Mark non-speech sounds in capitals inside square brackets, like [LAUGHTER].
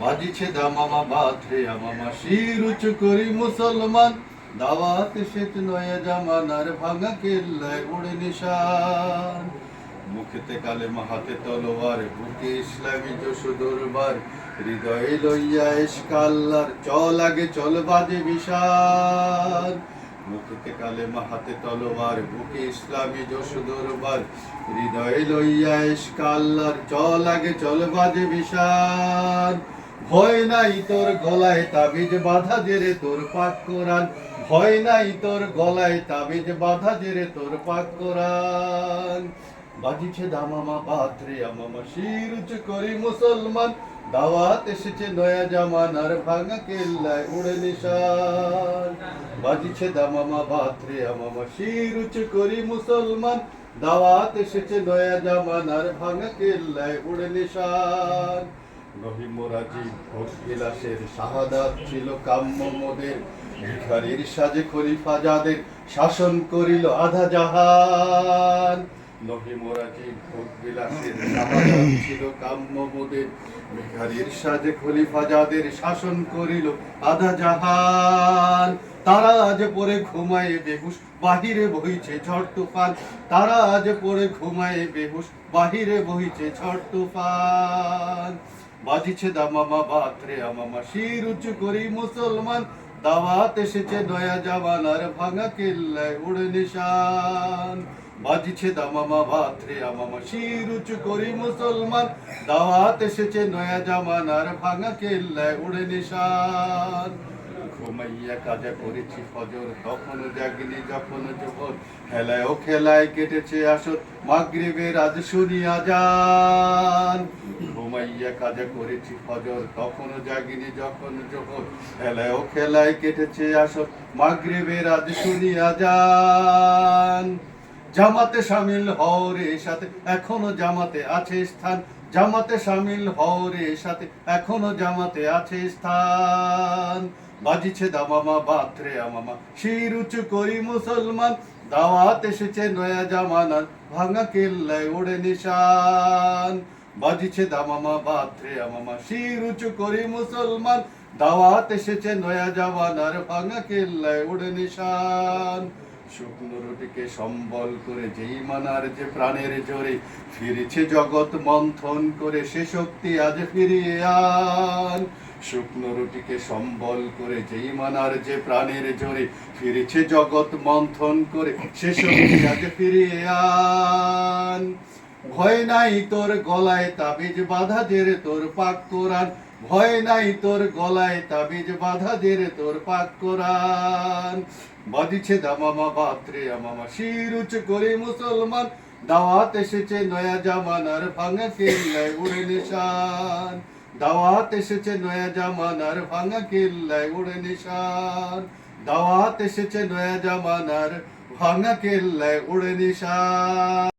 বাজিছে দামামা বাথরে আমামা শির উঁচু করি মুসলমান। দাওয়াত শেত নয়া জামানার ভাঙা কেল্লায় উড়ে নিশান মুখেতে কালে মাহাতে তলোয়ার, বুকে ইসলামী যশু দরবার। হৃদয়ে লইয়া এসকাল্লার, চল আগে চল বাজে বিশাল। মুখেতে কালে মাহাতে তলোয়ার, বুকে ইসলামী যশু দরবার। হৃদয়ে লইয়া এসকাল্লার চল, আগে চল বাজে বিশাল ভয় নাই তোর গলায় তাবিজ বাধা জেরে তোর পাক কোরআন। ভয় নাই তোর গলায় তাবিজ বাধা জেরে তোর পাক কোরআন। বাজিছে দামামা পাত্রে আমামা শির করি মুসলমান। দাওয়াত এসেছে নয়া জামানার ভাঙা কেল্লায় উড়ে নিশান। বাজিছে দামামা পাত্রে আমামা শির উঁচু করি মুসলমান। দাওয়াত এসেছে নয়া জামানার ভাঙা কেল্লায় উড়ে নিশান। রহিমরাজি ভোগ বিলাসের শাহাদাত ছিল কাম্য মোদের। ভিখারির সাজে খলিফা শাসন করিল আধা জাহান। নহিমরাজি ভোগ বিলাসের [COUGHS] ছিল কাম্য মোদের। ভিখারির সাজে খলিফা যাদের শাসন করিল আধা জাহান তারা আজ পরে ঘুমায় বেহুশ বাহিরে বইছে ঝড় তুফান। তারা আজ পরে ঘুমায় বেহুশ বাহিরে বইছে ঝড় তুফান। বাজিছে দামামা বাতরে আমামা শির উঁচু করি মুসলমান। দাওয়াত এসেছে নয়া জামানার ভাঙা কেল্লায় উড়ে নিশান। বাজিছে দামামা ভাত্রে আমামা শির উঁচু করি মুসলমান। দাওয়াত এসেছে নয়া জামানার ভাঙা কেল্লায় উড়ে নিশান। ঘুমাইয়া কাজে করেছি ফজর। তখনও জাগিনি যখন যখন খেলায় ও খেলায় কেটেছে আসর। মাগরিবের আজ শুনিয়া যান ঘুমাইয়া কাজে করেছি ফজর। তখনও জাগিনি যখন যখন খেলায় ও খেলায় কেটেছে আসর। মাগরিবের আজ শুনিয়া যান জামাতে সামিল হও রে সাথে। এখনও জামাতে আছে স্থান। জামাতে সামিল হও রে সাথে, এখনও জামাতে আছে স্থান। বাজিছে দামামা বাতরে আমামা শির উঁচু করি মুসলমান। দাওয়াত এসেছে নয়া জামানার, ভাঙা কেল্লায় ওড়ে নিশান। বাজিছে দামামা বাতরে আমামা শির উঁচু করি মুসলমান। দাওয়াত এসেছে নয়া জামানার, ভাঙা কেল্লায় ওড়ে নিশান। শুকনো রুটিকে সম্বল করে যেই মানার যে প্রাণের জোরে ফিরেছে জগৎ মন্থন করে সে শক্তি আজ ফিরিয়ে আন। শুকনো রুটিকে সম্বল করে যেই মানার যে প্রাণের জোরে ফিরেছে জগৎ মন্থন করে সে শক্তি আজ ফিরিয়ে আন। ভয় নাই তোর গলায় তাবিজ বাধা জেরে তোর পাক কোরআন ভয় নাই তোর গলায় তাবিজ বাধা জেরে তোর পাক কোরআন। বাজিছে দামামা বাত্রে আমামা শির উঁচু করে মুসলমান। দাওয়াত এসেছে নয়া জামানার ভাঙা কেল্লায় উড়ে নিশান। দাওয়াত এসেছে নয়া জামানার ভাঙা কেল্লায় উড়ে নিশান। দাওয়াত এসেছে নয়া জামানার ভাঙা কেল্লায় উড়ে নিশান।